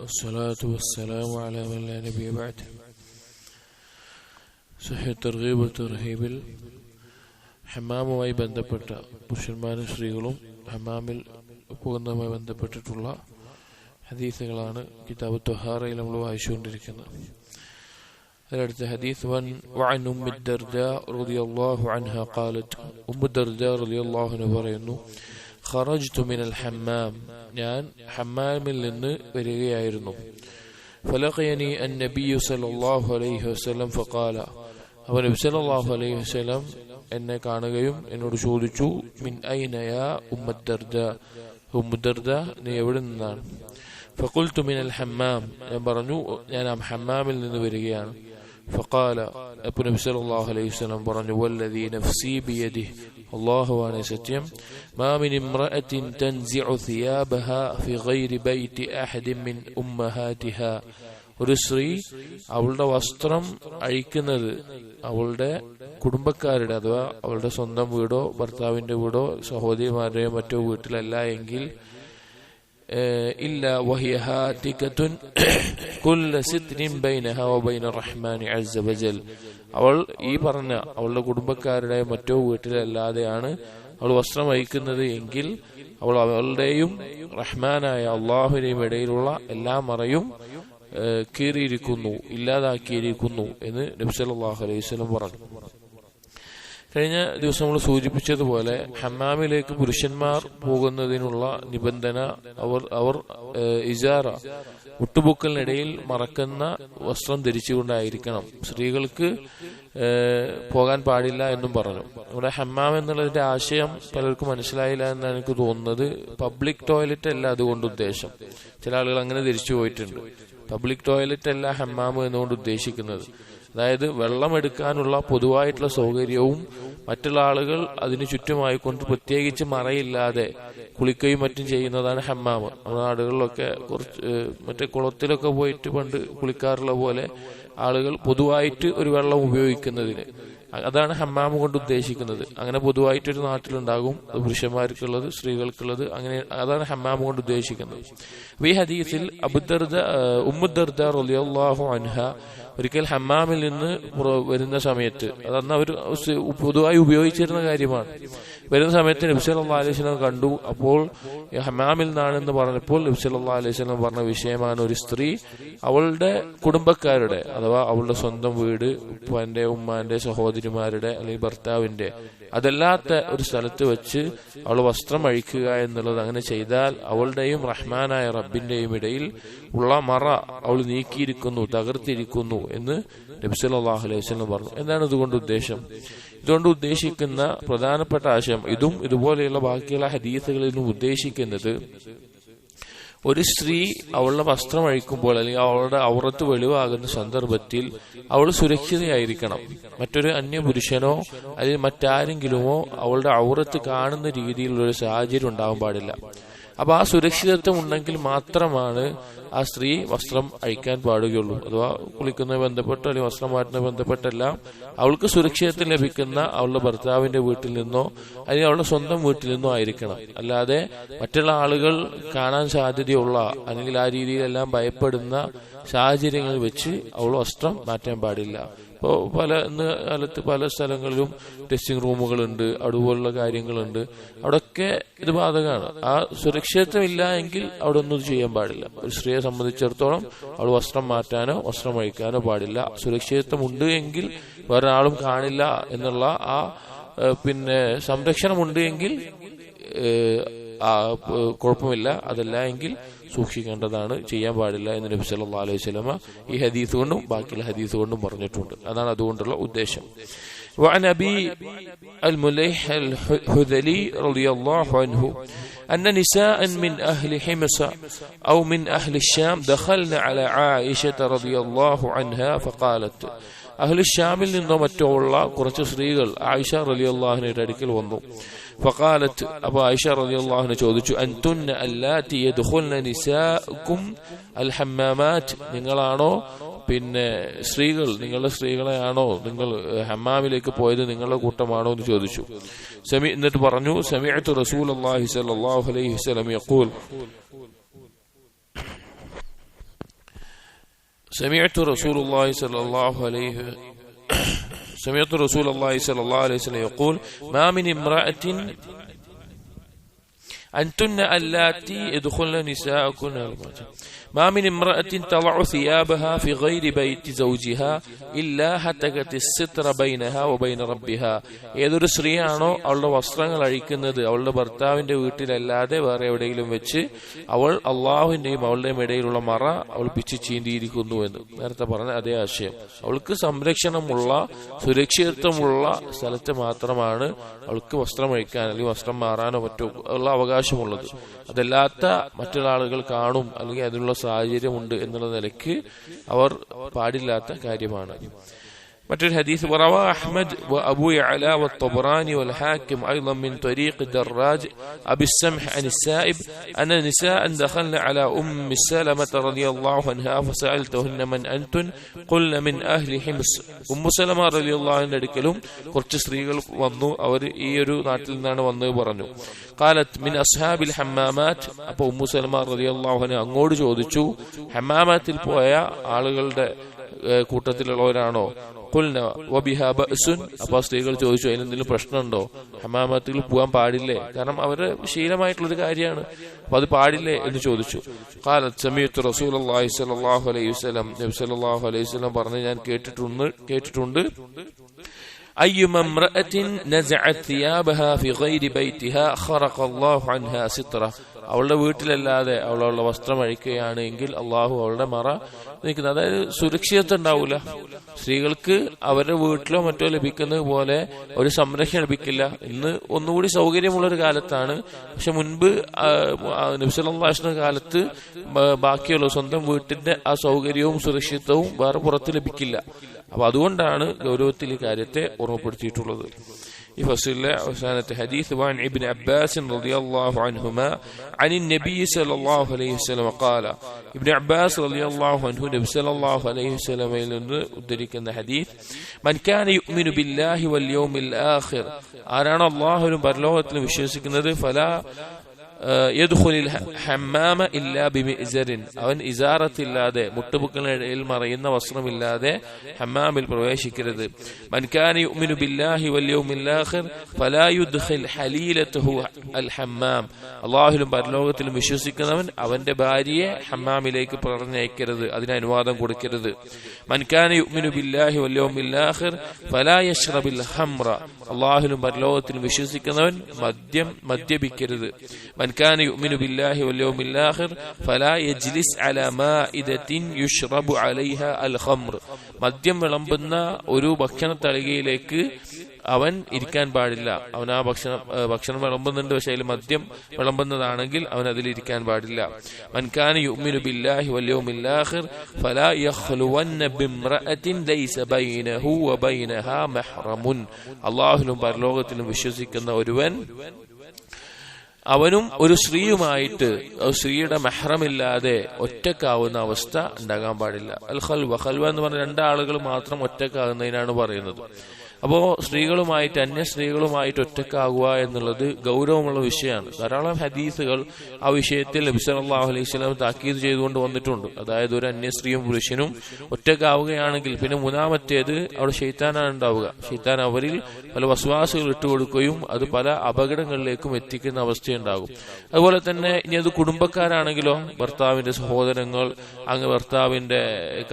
والصلاة والسلام على من لا نبي بعده സഹി തർഗീബ് തർഹീബിൽ ഹമാമുമായി ബന്ധപ്പെട്ട പുരുഷന്മാരും സ്ത്രീകളും ഹമാമിൽ പോകുന്നതുമായി ബന്ധപ്പെട്ടിട്ടുള്ള ഹദീസുകളാണ് കിതാബ് തൊഹാറയിൽ നമ്മൾ വായിച്ചുകൊണ്ടിരിക്കുന്നത് അതിലടുത്ത ഹദീസ് വൻ وعن أم الدرداء رضي الله عنها قالت أم الدرداء رضي الله عنها പറയുന്നു ഖറജ്തു മിനൽ ഹമ്മാം. ഞാൻ ഹമ്മാമിൽ നിന്ന് വരികയായിരുന്നു. ഫലഖയനി അൻ നബിയു സല്ലല്ലാഹു അലൈഹി വസല്ലം ഫഖാല. അവൻ നബി സല്ലല്ലാഹു അലൈഹി വസല്ലം എന്നെ കാണുകയും എന്നോട് ചോദിച്ചു മിൻ ഐനയാ ഉമ്മദ്ദർദ ഉമ്മദർദ നീ എവിടെ നിന്നാണ്? ഫഖുൽത്തു മിനൽ ഹമ്മാം. ഞാൻ പറഞ്ഞു ഞാൻ ഹമ്മാമിൽ നിന്ന് വരികയാണ്. ഫക്കാല അപ്പു നബി الله عليه وسلم പറഞ്ഞു വല്ലദീ നഫ്സി ബിയദിഹി അല്ലാഹുവാണ് സത്യം മാ മിൻ ഇംറഅത്തിൻ തൻസിഉ സിയാബഹ ഫി ഗൈരി ബൈതി അഹദിൻ മിൻ ഉമ്മഹാതിഹാ ഒരു സ്ത്രീ അവളുടെ വസ്ത്രം അഴിക്കുന്നത് അവളുടെ കുടുംബക്കാരുടെ അഥവാ അവളുടെ സ്വന്തം വീടോ ഭർത്താവിന്റെ വീടോ സഹോദരിമാരുടെയോ മറ്റോ വീട്ടിലല്ല എങ്കിൽ ഇല്ല هاتكة كل ستر بينها وبين റഹ്മാനി അസ്സ وجل അവൾ ഈ പറഞ്ഞ അവളുടെ കുടുംബക്കാരുടെ മറ്റോ വീട്ടിലല്ലാതെയാണ് അവൾ വസ്ത്രം വഹിക്കുന്നത് എങ്കിൽ അവൾ അവളുടെയും റഹ്മാനായ അള്ളാഹുവിനെയും ഇടയിലുള്ള എല്ലാ മറയും കീറിയിരിക്കുന്നു ഇല്ലാതാക്കിയിരിക്കുന്നു എന്ന് നബ്സല്ലാഹു അലൈഹി സ്വലം പറഞ്ഞു. കഴിഞ്ഞ ദിവസം നമ്മൾ സൂചിപ്പിച്ചതുപോലെ ഹമ്മാമിലേക്ക് പുരുഷന്മാർ പോകുന്നതിനുള്ള നിബന്ധന അവർ അവർ ഇജാറ മുട്ടുപൊക്കലിനിടയിൽ മറക്കുന്ന വസ്ത്രം ധരിച്ചുകൊണ്ടായിരിക്കണം. സ്ത്രീകൾക്ക് പോകാൻ പാടില്ല എന്നും പറഞ്ഞു. ഇവിടെ ഹമ്മാം എന്നുള്ളതിന്റെ ആശയം പലർക്കും മനസ്സിലായില്ല എന്നാണ് എനിക്ക് തോന്നുന്നത്. പബ്ലിക് ടോയ്ലറ്റ് അല്ല അതുകൊണ്ട് ഉദ്ദേശം. ചില ആളുകൾ അങ്ങനെ ധരിച്ചു പോയിട്ടുണ്ട്. പബ്ലിക് ടോയ്ലറ്റ് അല്ല ഹമ്മാം എന്നുകൊണ്ട് ഉദ്ദേശിക്കുന്നത്. അതായത് വെള്ളം എടുക്കാനുള്ള പൊതുവായിട്ടുള്ള സൗകര്യവും മറ്റുള്ള ആളുകൾ അതിനു ചുറ്റുമായിക്കൊണ്ട് പ്രത്യേകിച്ച് മറയില്ലാതെ കുളിക്കുകയും മറ്റും ചെയ്യുന്നതാണ് ഹമ്മാമ്. നമ്മുടെ നാടുകളിലൊക്കെ കുറച്ച് മറ്റേ കുളത്തിലൊക്കെ പോയിട്ട് പണ്ട് കുളിക്കാറുള്ള പോലെ ആളുകൾ പൊതുവായിട്ട് ഒരു വെള്ളം ഉപയോഗിക്കുന്നതിന്. അതാണ് ഹമ്മാമ് കൊണ്ട് ഉദ്ദേശിക്കുന്നത്. അങ്ങനെ പൊതുവായിട്ടൊരു നാട്ടിലുണ്ടാകും. പുരുഷന്മാർക്കുള്ളത് സ്ത്രീകൾക്കുള്ളത് അങ്ങനെ അതാണ് ഹമ്മാമ് കൊണ്ട് ഉദ്ദേശിക്കുന്നത്. ഈ ഹദീസിൽ അബുദർദ ഉമ്മുദർദ റളിയല്ലാഹു അൻഹ ഒരിക്കൽ ഹമ്മാമിൽ നിന്ന് വരുന്ന സമയത്ത് അതന്ന് അവർ പൊതുവായി ഉപയോഗിച്ചിരുന്ന കാര്യമാണ്. വരുന്ന സമയത്ത് നബ്സല്ലാ അലൈഹി സ്വലം കണ്ടു. അപ്പോൾ ഹമാമിൽ നിന്നാണെന്ന് പറഞ്ഞപ്പോൾ നബ്സല്ലാ അലൈഹി സ്വലം പറഞ്ഞ വിഷയമാണ് ഒരു സ്ത്രീ അവളുടെ കുടുംബക്കാരുടെ അഥവാ അവളുടെ സ്വന്തം വീട് ഉപ്പാന്റെ ഉമ്മാന്റെ സഹോദരിമാരുടെ അല്ലെങ്കിൽ ഭർത്താവിന്റെ അതല്ലാത്ത ഒരു സ്ഥലത്ത് വെച്ച് അവൾ വസ്ത്രം അഴിക്കുക എന്നുള്ളത് അങ്ങനെ ചെയ്താൽ അവളുടെയും റഹ്മാനായ റബ്ബിന്റെയും ഇടയിൽ ഉള്ള മറ അവൾ നീക്കിയിരിക്കുന്നു തകർത്തിരിക്കുന്നു എന്ന് നബ്സല്ലാഹു അലൈഹി സ്വലം പറഞ്ഞു. എന്താണ് ഇതുകൊണ്ട് ഉദ്ദേശം? ഇതുകൊണ്ട് ഉദ്ദേശിക്കുന്ന പ്രധാനപ്പെട്ട ആശയം ഇതും ഇതുപോലെയുള്ള ബാക്കിയുള്ള ഹദീസുകളിൽ നിന്നും ഉദ്ദേശിക്കുന്നത് ഒരു സ്ത്രീ അവളുടെ വസ്ത്രം അഴിക്കുമ്പോൾ അല്ലെങ്കിൽ അവളുടെ ഔറത്ത് വെളിവാകുന്ന സന്ദർഭത്തിൽ അവൾ സുരക്ഷിതയായിരിക്കണം. മറ്റൊരു അന്യ പുരുഷനോ അല്ലെങ്കിൽ മറ്റാരെങ്കിലുമോ അവളുടെ ഔറത്ത് കാണുന്ന രീതിയിലുള്ള ഒരു സാഹചര്യം ഉണ്ടാകാൻ പാടില്ല. അപ്പൊ ആ സുരക്ഷിതത്വം ഉണ്ടെങ്കിൽ മാത്രമാണ് ആ സ്ത്രീ വസ്ത്രം അഴിക്കാൻ പാടുകയുള്ളൂ. അഥവാ കുളിക്കുന്ന ബന്ധപ്പെട്ട് അല്ലെങ്കിൽ വസ്ത്രം മാറ്റുന്ന ബന്ധപ്പെട്ടെല്ലാം അവൾക്ക് സുരക്ഷിതത്വം ലഭിക്കുന്ന അവളുടെ ഭർത്താവിന്റെ വീട്ടിൽ നിന്നോ അല്ലെങ്കിൽ അവളുടെ സ്വന്തം വീട്ടിൽ നിന്നോ ആയിരിക്കണം. അല്ലാതെ മറ്റുള്ള ആളുകൾ കാണാൻ സാധ്യതയുള്ള അല്ലെങ്കിൽ ആ രീതിയിലെല്ലാം ഭയപ്പെടുന്ന സാഹചര്യങ്ങൾ വെച്ച് അവൾ വസ്ത്രം മാറ്റാൻ പാടില്ല. ഇപ്പോൾ പല ഇന്ന് കാലത്ത് പല സ്ഥലങ്ങളിലും ടെസ്റ്റിംഗ് റൂമുകളുണ്ട് അതുപോലുള്ള കാര്യങ്ങളുണ്ട്. അവിടെയൊക്കെ ഇത് ബാധകമാണ്. ആ സുരക്ഷിതത്വം ഇല്ല എങ്കിൽ അവിടെ ഒന്നും ചെയ്യാൻ പാടില്ല. ഒരു സ്ത്രീയെ സംബന്ധിച്ചിടത്തോളം അവൾ വസ്ത്രം മാറ്റാനോ വസ്ത്രം അഴിക്കാനോ പാടില്ല. സുരക്ഷിതത്വം ഉണ്ട് എങ്കിൽ വേറൊരാളും കാണില്ല എന്നുള്ള ആ പിന്നെ സംരക്ഷണമുണ്ട് എങ്കിൽ കുഴപ്പമില്ല. അതല്ല എങ്കിൽ സൂക്ഷിക്കേണ്ടതാണ് ചെയ്യാൻ പാടില്ല എന്ന് നബി സല്ലല്ലാഹു അലൈഹി വസല്ലമ ഈ ഹദീസ് കൊണ്ടും ബാക്കിയുള്ള ഹദീസ് കൊണ്ടും പറഞ്ഞിട്ടുണ്ട് അതാണ് അതുകൊണ്ടുള്ള ഉദ്ദേശം وعن أبي المليح الهذلي رضي الله عنه أن نساء من أهل حمص أو من أهل الشام دخلن على عائشة رضي الله عنها فقالت അഹ്ലു ഷ്യാമിൽ നിന്നോ മറ്റോ ഉള്ള കുറച്ച് സ്ത്രീകൾ ആയിഷ റലി അള്ളാഹുവിന്റെ അടുക്കൽ വന്നു. ഫക്കാലത്ത് അപ്പൊ ആയിഷ റലി അള്ളാഹുനെ ചോദിച്ചു നിങ്ങളാണോ? പിന്നെ സ്ത്രീകൾ നിങ്ങളുടെ സ്ത്രീകളെയാണോ? നിങ്ങൾ ഹമ്മാമിലേക്ക് പോയത് നിങ്ങളുടെ കൂട്ടമാണോ? എന്ന് ചോദിച്ചു. സമി എന്നിട്ട് പറഞ്ഞു സമീഅത്തു റസൂൽ അള്ളാഹി അള്ളാഹു അലൈഹി വസല്ലം യഖൂൽ. سمعت رسول الله صلى الله عليه سمعت رسول الله صلى الله عليه وسلم يقول ما من امرأة أنتن اللاتي يدخلن نساءكن المرأة ما من امرأة تضع ثيابها في غير بيت زوجها إلا هتكت الستر بينها وبين ربها ഏതൊരു സ്ത്രീയാണോ അവളുടെ വസ്ത്രങ്ങൾ അഴിക്കുന്നത് അവളുടെ ഭർത്താവിന്റെ വീട്ടിലല്ലാതെ വേറെ എവിടെയെങ്കിലും വെച്ച് അവൾ അള്ളാഹുവിന്റെയും അവളുടെയും ഇടയിലുള്ള മറ അവൾ പിച്ചു ചീന്തിയിരിക്കുന്നു എന്ന് നേരത്തെ പറഞ്ഞ അതേ ആശയം അവൾക്ക് സംരക്ഷണമുള്ള സുരക്ഷിതത്വമുള്ള സ്ഥലത്ത് മാത്രമാണ് അവൾക്ക് വസ്ത്രം അഴിക്കാൻ അല്ലെങ്കിൽ വസ്ത്രം മാറാനോ മറ്റോ ഉള്ള അവകാശമുള്ളത് അതല്ലാത്ത മറ്റുള്ള ആളുകൾ കാണും അല്ലെങ്കിൽ അതിനുള്ള സാഹചര്യമുണ്ട് എന്നുള്ള നിലയ്ക്ക് അവർ പാടില്ലാത്ത കാര്യമാണ്. متى الحديث وروى أحمد وأبو يعلى والطبراني والحاكم أيضا من طريق الدراج أبي السمح عن السائب أن نساء دخلن على أم سلمة رضي الله عنها فسألتهن من أنتن قلن من أهل حمص ഉമ്മു സലമ റലി അള്ളാഹിന്റെ അടുക്കലും കുറച്ച് സ്ത്രീകൾ വന്നു അവർ ഈ ഒരു നാട്ടിൽ നിന്നാണ് വന്നത് പറഞ്ഞു കാലത്ത് മിൻ അസ്ഹാബിൽ ഹമ്മാമാറ്റ് അപ്പൊ ഉമ്മു സലമ റലി അള്ളാഹുനെ അങ്ങോട്ട് ചോദിച്ചു ഹമ്മാമാത്തിൽ പോയ ആളുകളുടെ ഏഹ്, കൂട്ടത്തിലുള്ളവരാണോ കുൽന വബിഹ ബഅസുൻ അപ്പൊ ആ സ്ത്രീകൾ ചോദിച്ചു അതിനെന്തെങ്കിലും പ്രശ്നമുണ്ടോ ഹമാമത്തിൽ പോകാൻ പാടില്ലേ കാരണം അവര് ശീലമായിട്ടുള്ളൊരു കാര്യമാണ് അപ്പൊ അത് പാടില്ലേ എന്ന് ചോദിച്ചു കാലത്ത് സമയത്ത് റസൂൽ അള്ളാഹി സലാഹു അലൈഹി വസ്ലം നബി സല്ലാഹു അലൈഹി വസ്ലം പറഞ്ഞ് ഞാൻ കേട്ടിട്ടുണ്ട് കേട്ടിട്ടുണ്ട് أيما امرأة نزعت ثيابها في غير بيتها خرق الله عنها سترة അവളുടെ വീട്ടിലല്ലാതെ അവളുള്ള വസ്ത്രം അഴിക്കുകയാണ് എങ്കിൽ അള്ളാഹു അവളുടെ മറ നിൽക്കുന്നത് അതായത് സുരക്ഷിതത്വം ഉണ്ടാവില്ല സ്ത്രീകൾക്ക് അവരുടെ വീട്ടിലോ മറ്റോ ലഭിക്കുന്നത് പോലെ ഒരു സംരക്ഷണം ലഭിക്കില്ല. ഇന്ന് ഒന്നുകൂടി സൗകര്യമുള്ള ഒരു കാലത്താണ്. പക്ഷെ മുൻപ് നബ്സലാഷിന്റെ കാലത്ത് ബാക്കിയുള്ള സ്വന്തം വീട്ടിന്റെ ആ സൗകര്യവും സുരക്ഷിതവും വേറെ പുറത്ത് ലഭിക്കില്ല. അപ്പൊ അതുകൊണ്ടാണ് ഗൗരവത്തിൽ ഈ കാര്യത്തെ ഓർമ്മപ്പെടുത്തിയിട്ടുള്ളത്. ഈ ഫസലിലെ അവസാനത്തെ ഹദീസ് വാൻ ഇബ്ൻ അബ്ബാസ് റളിയല്ലാഹു അൻഹുമാ عن النبي صلى الله عليه وسلم قال ابن عباس رضي الله عنه നബി സല്ലല്ലാഹു അലൈഹി വസല്ലമയിൽ നിന്ന് ഉദ്ധരിക്കുന്ന ഹദീസ് മൻ കാന യുഅ്മിനു ബില്ലാഹി വൽ യൗമിൽ ആഖിർ ആരാണ് അല്ലാഹുവിലും പരലോകത്തിലും വിശ്വസിക്കുന്നത് ഫലാ യദ്ഖുലിൽ ഹമ്മാമ ഇല്ലാ ബിമിഅ്സറിൻ അവൻ ഇസാറത്തില്ലാതെ മുട്ടുപുക്കളിടയിൽ മറയുന്ന വസ്ത്രമില്ലാതെ ഹമ്മാമിൽ പ്രവേശിക്കരുത്. മൻകാനി യുഅ്മിനു ബില്ലാഹി വൽ യൗമിൽ ആഖിർ ഫലാ യുദ്ഖിൽ ഹലീലതുഹു അൽ ഹമ്മാം. അല്ലാഹുവിലും പരലോകത്തിലും വിശ്വസിക്കുന്നവൻ അവന്റെ ഭാര്യയെ ഹമ്മാമിലേക്ക് പറഞ്ഞയക്കരുത്. അതിന് അനുവാദം കൊടുക്കരുത്. മൻ കാന യുഅ്മിനു ബില്ലാഹി വൽ യൗമിൽ ആഖിർ ഫലാ യശ്റബിൽ ഹംറ അല്ലാഹുവിലും പരലോകത്തിലും വിശ്വസിക്കുന്നവൻ മദ്യം മദ്യപിക്കരുത്. من كان يؤمن بالله واليوم الآخر فلا يجلس على مائدة يشرب عليها الخمر മദ്യം വിളമ്പുന്ന ഒരു ഭക്ഷണ തളികയിലേക്ക് അവൻ ഇരിക്കാൻ പാടില്ല അവൻ ആ ഭക്ഷണം ഏഹ് ഭക്ഷണം വിളമ്പുന്നുണ്ട് പക്ഷെ അതിൽ മദ്യം വിളമ്പുന്നതാണെങ്കിൽ അവൻ അതിൽ ഇരിക്കാൻ പാടില്ല മൻകാന യുഅ്മിനു ബില്ലാഹി വൽ യൗമിൽ ആഖിർ ഫലാ യഖ്ലുവന്ന ബിംറഅത്തിൻ ലൈസ ബൈനഹു വബൈനഹാ മഹ്റമുൻ അല്ലാഹുവിലും പരലോകത്തിലും വിശ്വസിക്കുന്ന ഒരുവൻ അവനും ഒരു സ്ത്രീയുമായിട്ട് സ്ത്രീയുടെ മെഹ്റമില്ലാതെ ഒറ്റക്കാവുന്ന അവസ്ഥ ഉണ്ടാകാൻ പാടില്ല. അൽ ഹൽവ ഹൽവ എന്ന് പറഞ്ഞ രണ്ടാളുകൾ മാത്രം ഒറ്റക്കാകുന്നതിനാണ് പറയുന്നത്. അപ്പോ സ്ത്രീകളുമായിട്ട് അന്യ സ്ത്രീകളുമായിട്ട് ഒറ്റക്കാകുക എന്നുള്ളത് ഗൗരവമുള്ള വിഷയമാണ്. ധാരാളം ഹദീസുകൾ ആ വിഷയത്തിൽ നബി സല്ലല്ലാഹു അലൈഹി താക്കീത് ചെയ്തുകൊണ്ട് വന്നിട്ടുണ്ട്. അതായത് ഒരു അന്യ സ്ത്രീയും പുരുഷനും ഒറ്റക്കാവുകയാണെങ്കിൽ പിന്നെ മൂന്നാമത്തേത് അവിടെ ഷെയ്ത്താനാണ് ഉണ്ടാവുക. ഷെയ്ത്താൻ അവരിൽ പല വസ്വാസുകൾ ഇട്ടുകൊടുക്കുകയും അത് പല അപകടങ്ങളിലേക്കും എത്തിക്കുന്ന അവസ്ഥയുണ്ടാകും. അതുപോലെ തന്നെ ഇനി അത് കുടുംബക്കാരാണെങ്കിലോ ഭർത്താവിന്റെ സഹോദരങ്ങൾ അങ്ങ് ഭർത്താവിന്റെ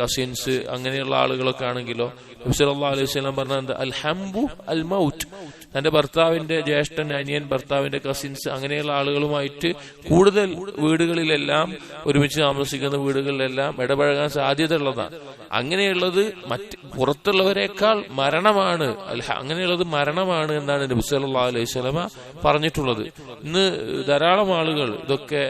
കസിൻസ് അങ്ങനെയുള്ള ആളുകളൊക്കെ ആണെങ്കിലോ നബി സല്ലല്ലാഹു അലൈഹി വസല്ലം പറഞ്ഞ അൽ ഹംബു അൽ മൗത്ത് തന്റെ ഭർത്താവിന്റെ ജ്യേഷ്ഠൻ അനിയൻ ഭർത്താവിന്റെ കസിൻസ് അങ്ങനെയുള്ള ആളുകളുമായിട്ട് കൂടുതൽ വീടുകളിലെല്ലാം ഒരുമിച്ച് താമസിക്കുന്ന വീടുകളിലെല്ലാം ഇടപഴകാൻ സാധ്യതയുള്ളതാണ്. അങ്ങനെയുള്ളത് മറ്റ് പുറത്തുള്ളവരെക്കാൾ മരണമാണ്. അല്ല അങ്ങനെയുള്ളത് മരണമാണ് എന്നാണ് നബി സല്ലാ അലൈഹി സ്വലമ പറഞ്ഞിട്ടുള്ളത്. ഇന്ന് ധാരാളം ആളുകൾ ഇതൊക്കെ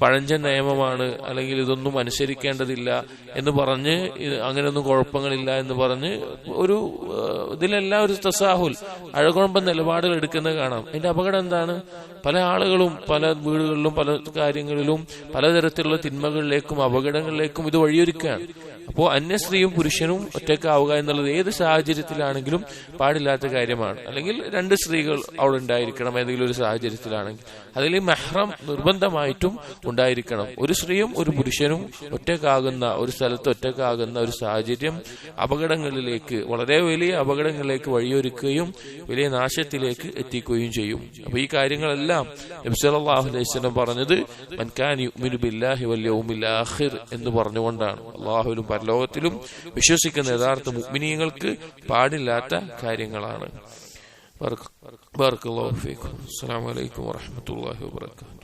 പഴഞ്ചൻ നിയമമാണ് അല്ലെങ്കിൽ ഇതൊന്നും അനുസരിക്കേണ്ടതില്ല എന്ന് പറഞ്ഞ് അങ്ങനെയൊന്നും കുഴപ്പങ്ങളില്ല എന്ന് പറഞ്ഞ് ഒരു ഏഹ്, ഇതിലെല്ലാം ഒരു തസാഹുൽ. അഴകുഴമ്പൻ നിലപാടുകൾ എടുക്കുന്നത് കാണാം. അതിന്റെ അപകടം എന്താണ്? പല ആളുകളും പല വീടുകളിലും പല കാര്യങ്ങളിലും പലതരത്തിലുള്ള തിന്മകളിലേക്കും അപകടങ്ങളിലേക്കും ഇത് വഴിയൊരുക്കുകയാണ്. അപ്പോൾ അന്യ സ്ത്രീയും പുരുഷനും ഒറ്റക്കാവുക എന്നുള്ളത് ഏത് സാഹചര്യത്തിലാണെങ്കിലും പാടില്ലാത്ത കാര്യമാണ്. അല്ലെങ്കിൽ രണ്ട് സ്ത്രീകൾ അവിടെ ഉണ്ടായിരിക്കണം ഏതെങ്കിലും ഒരു സാഹചര്യത്തിലാണെങ്കിൽ. അതിൽ മെഹ്റം നിർബന്ധമായിട്ടും ഉണ്ടായിരിക്കണം. ഒരു സ്ത്രീയും ഒരു പുരുഷനും ഒറ്റക്കാകുന്ന ഒരു സ്ഥലത്ത് ഒറ്റക്കാകുന്ന ഒരു സാഹചര്യം അപകടങ്ങളിലേക്ക് വളരെ വലിയ അപകടങ്ങളിലേക്ക് വഴിയൊരുക്കുകയും വലിയ നാശത്തിലേക്ക് എത്തിക്കുകയും ചെയ്യും. അപ്പൊ ഈ കാര്യങ്ങളെല്ലാം അലൈഹി പറഞ്ഞത് മൻകാൻ യുമിനു ബില്ലാഹി എന്ന് പറഞ്ഞുകൊണ്ടാണ്. അള്ളാഹുവിലും പരലോകത്തിലും വിശ്വസിക്കുന്ന യഥാർത്ഥ മുഗ്മിനീയങ്ങൾക്ക് പാടില്ലാത്ത കാര്യങ്ങളാണ്. ബർക്കല്ലാഹു ഫീക്കും അസ്സലാമു അലൈക്കും വറഹ്മത്തുള്ളാഹി വബറകാതുഹു.